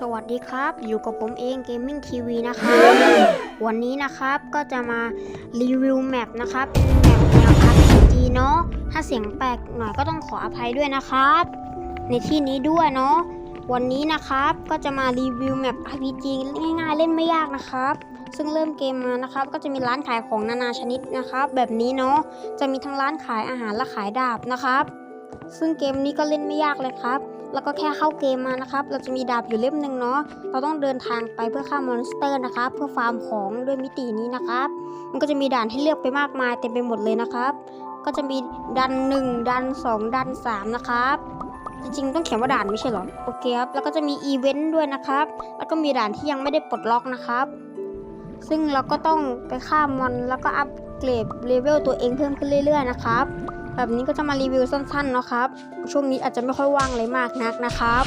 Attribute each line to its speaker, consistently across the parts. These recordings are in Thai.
Speaker 1: สวัสดีครับ อยู่กับผมเอง Gaming TV นะครับ วันนี้นะครับก็จะมารีวิวแมปนะครับเป็นแมปแนว RPG เนาะถ้าเสียงแปลกหน่อยก็ต้องขออภัยด้วยนะครับ ในที่นี้ด้วยเนาะวันนี้นะครับก็จะมารีวิวแมป RPG ง่ายๆ เล่นไม่ยากนะครับ ซึ่งเริ่มเกมมานะครับ ก็จะมีร้านขายของนานาชนิดนะครับ แบบนี้เนาะจะมีทั้งร้านขายอาหารและขายดาบนะครับ ซึ่งเกมนี้ก็เล่นไม่ยากเลยครับ แล้วก็แค่เข้าเกมมานะครับ เราจะมีดาบอยู่เล่มหนึ่งเนาะ เราต้องเดินทางไปเพื่อฆ่ามอนสเตอร์นะครับ เพื่อฟาร์มของด้วยมิตินี้นะครับ มันก็จะมีด่านให้เลือกไปมากมายเต็มไปหมดเลยนะครับ ก็จะมีดัน 1 ดัน 2 ดัน 3 นะครับจริงๆต้องเขียนว่าด่านไม่ใช่หรอ โอเคครับ แล้วก็จะมีอีเวนต์ด้วยนะครับ แล้วก็มีด่านที่ยังไม่ได้ปลดล็อกนะครับ ซึ่งเราก็ต้องไปฆ่ามอนแล้วก็อัปเกรดเลเวลตัวเองเพิ่มขึ้นเรื่อยๆนะครับ แบบนี้ก็จะมารีวิวสั้นๆนะครับ ช่วงนี้อาจจะไม่ค่อยว่างเลยมากนักนะครับ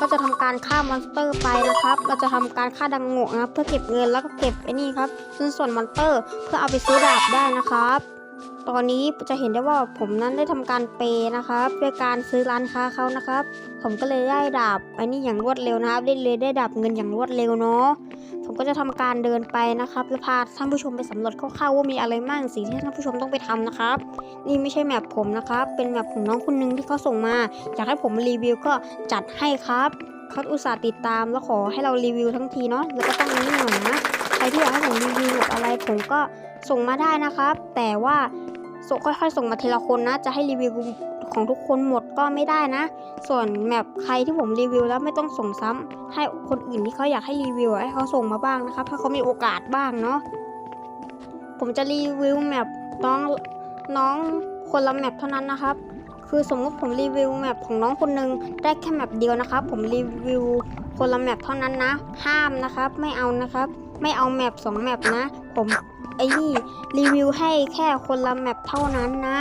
Speaker 1: ก็จะทำการฆ่ามอนสเตอร์ไปนะครับ เราจะทำการฆ่าดังโง่นะครับ เพื่อเก็บเงินแล้วก็เก็บไอ้นี่ครับชิ้นส่วนมอนสเตอร์ เพื่อเอาไปซื้อดาบได้นะครับ ตอนนี้จะเห็นได้ว่าผมนั้นได้ทำการเปย์นะครับด้วยการซื้อร้านค้าเขานะครับ ผมก็เลยได้ดาบไอ้นี่อย่างรวดเร็วนะครับ ได้เลยได้ดาบเงินอย่างรวดเร็วเนาะ ผมก็จะทำการเดินไปนะครับ แล้วพาท่านผู้ชมไปสำรวจคร่าวๆว่ามีอะไรบ้างสิ่งที่ท่านผู้ชมต้องไปทำนะครับ นี่ไม่ใช่แมปผมนะครับ เป็นแมปของน้องคนนึงที่เขาส่งมา อยากให้ผมรีวิวก็จัดให้ครับเขาอุตส่าห์ติดตามแล้วขอให้เรารีวิวทั้งทีเนาะแล้วก็ต้องนี่หน่อยนะใครที่อยากให้ผมรีวิวอะไรผมก็ส่งมาได้นะครับ แต่ว่า ส่งค่อยๆ ส่งมาทีละคนนะ จะให้รีวิวของทุกคนหมดก็ไม่ได้นะ ส่วนแมปใครที่ผมรีวิวแล้วไม่ต้องส่งซ้ำให้คนอื่นที่เขาอยากให้รีวิวให้เขาส่งมาบ้างนะครับ ถ้าเขามีโอกาสบ้างเนาะผมจะรีวิวแมปน้องน้องคนละแมปเท่านั้นนะครับ คือสมมติผมรีวิวแมปของน้องคนหนึงได้แค่แมปเดียวนะครับ ผมรีวิวคนละแมปเท่านั้นนะ ห้ามนะครับ ไม่เอานะครับ ไม่เอาแมปสองแมปนะ ผมไอ้นี่รีวิวให้แค่คนละแมปเท่านั้นนะ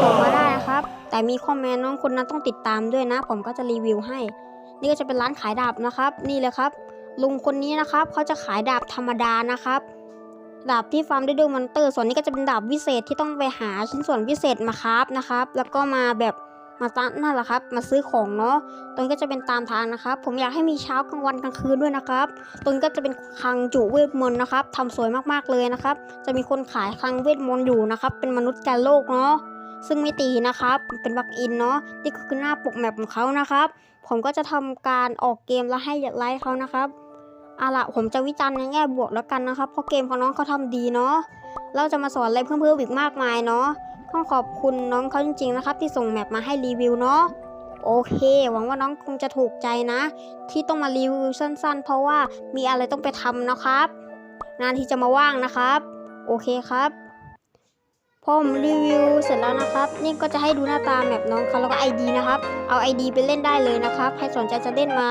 Speaker 1: ส่งมาได้นะครับ แต่มีข้อแม้น้องคนนั้นต้องติดตามด้วยนะ ผมก็จะรีวิวให้ นี่ก็จะเป็นร้านขายดาบนะครับ นี่เลยครับ ลุงคนนี้นะครับเขาจะขายดาบธรรมดานะครับดาบที่ฟาร์มได้ด้วยมอนเตอร์ ส่วนนี้ก็จะเป็นดาบวิเศษที่ต้องไปหาชิ้นส่วนวิเศษมาคราฟนะครับ แล้วก็มาแบบ มาตั้งนั่นแหละครับ มาซื้อของเนาะตรงนี้ก็จะเป็นตามทางนะครับ ผมอยากให้มีเช้ากลางวันกลางคืนด้วยนะครับตรงนี้ก็จะเป็นคลังจุเวทมนต์นะครับทำสวยมากๆเลยนะครับ จะมีคนขายคลังเวทมนต์อยู่นะครับ เป็นมนุษย์แกนโลกเนาะซึ่งไม่ตีนะครับ เป็นบักอินเนาะนี่ก็คือหน้าปกแมปของเขานะครับ ผมก็จะทำการออกเกมแล้วให้ไลค์เขานะครับเอาล่ะผมจะวิจารณ์ในแง่บวกแล้วกันนะครับ เพราะเกมของน้องเขาทำดีเนาะเราจะมาสอนอะไรเพิ่มๆอีกมากมายเนาะ ต้องขอบคุณน้องเขาจริงๆนะครับ ที่ส่งแมปมาให้รีวิวเนาะโอเค หวังว่าน้องคงจะถูกใจนะ ที่ต้องมารีวิวสั้นๆ เพราะว่ามีอะไรต้องไปทำนะครับ งานที่จะมาว่างนะครับ โอเคครับพอผมรีวิวเสร็จแล้วนะครับ นี่ก็จะให้ดูหน้าตาแมปน้องเขาแล้วก็ ID นะครับ เอา ID ไปเล่นได้เลยนะครับ ใครสนใจจะเล่นมา